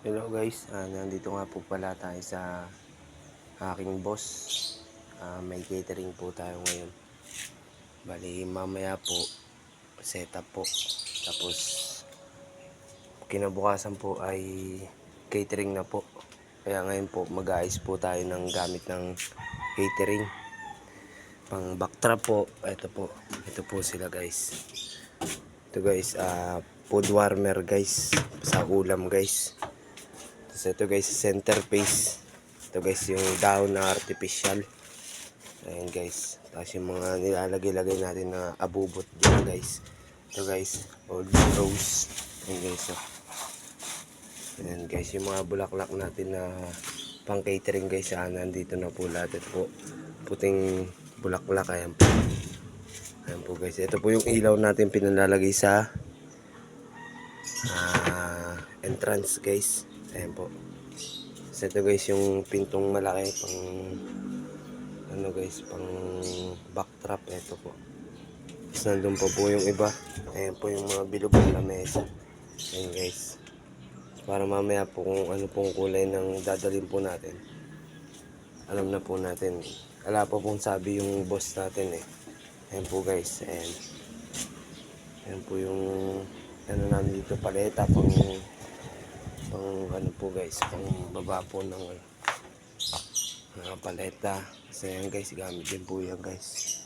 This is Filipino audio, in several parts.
Hello guys, Ah, nandito nga po pala tayo sa aking boss. Ah, may catering po tayo ngayon. Bali, mamaya po, setup po. Tapos, kinabukasan po ay catering na po. Kaya ngayon po, mag-aayos po tayo ng gamit ng catering. Pang backtrap po, ito po. Ito po sila guys. Ito guys, ah, food warmer guys. Sa ulam guys. Tapos ito guys, centerpiece. Ito guys, yung down na artificial. Ayan guys. Tapos yung mga nilalagay-lagay natin na abubot dito guys. Ito guys, old rose. Ayan guys. Oh. Ayan guys, yung mga bulaklak natin na pang catering guys. Ah, nandito na po lahat. Ito po, puting bulaklak. Ayan po. Ayan po guys. Ito po yung ilaw natin pinalalagay sa ah, entrance guys. Ayan po. So ito guys yung pintong malaki pang ano guys pang backtrap ito po. Tapos nandun pa po yung iba. Ayan po yung mga bilog na lamesa. Ayan guys. Para mamaya po kung ano pong kulay ng dadalhin po natin. Alam na po natin. Wala pa pong sabi yung boss natin eh. Ayan po guys. Ayan. Ayan po yung ano namin dito paleta pang pang ano po guys pang baba po ng ano, mga paleta. Kasi yan guys gamit din po yan guys.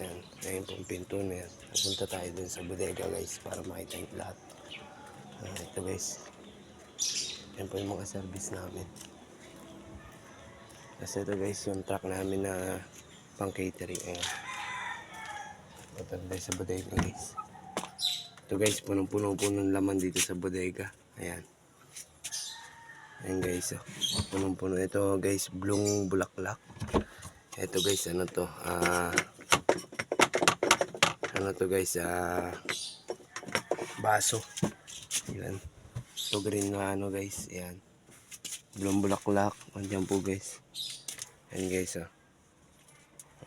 Yan ayun pong pinto na yan. Pupunta tayo dun sa bodega guys para makita yung lahat. Ah, ito guys. Yan po yung mga service namin. Kasi ito guys yung truck namin na pang catering ayan. Ito guys sa bodega guys. Ito guys, punong-puno po ng laman dito sa bodega. Ayan. Ayan guys, oh. punong-puno. Ito guys, blong bulaklak. Ito guys, ano to? Ah, ano to guys? Ah, baso. Ayan. Ito green na ano guys. Ayan. Blong bulaklak. Andiyan po guys. Ayan guys, oh.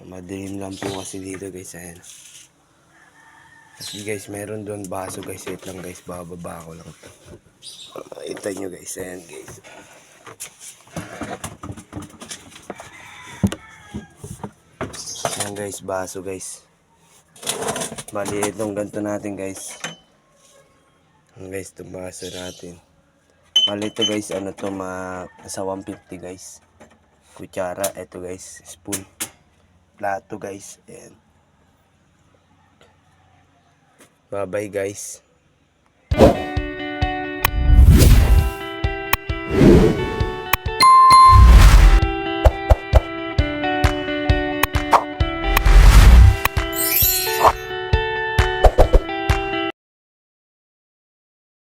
Madilim lang po kasi dito guys. Ayan. Kasi guys, meron doon baso guys. Wait lang guys, bababa ko lang to. Ito nyo guys, ayan guys. Ayan guys, baso guys. Bali, itong ganito natin guys. Ayan guys, itong baso natin. Bali ito guys, ano to, ma nasa 150 guys. Kutsara, ito guys, spoon. Plato guys, ayan. Bye-bye guys.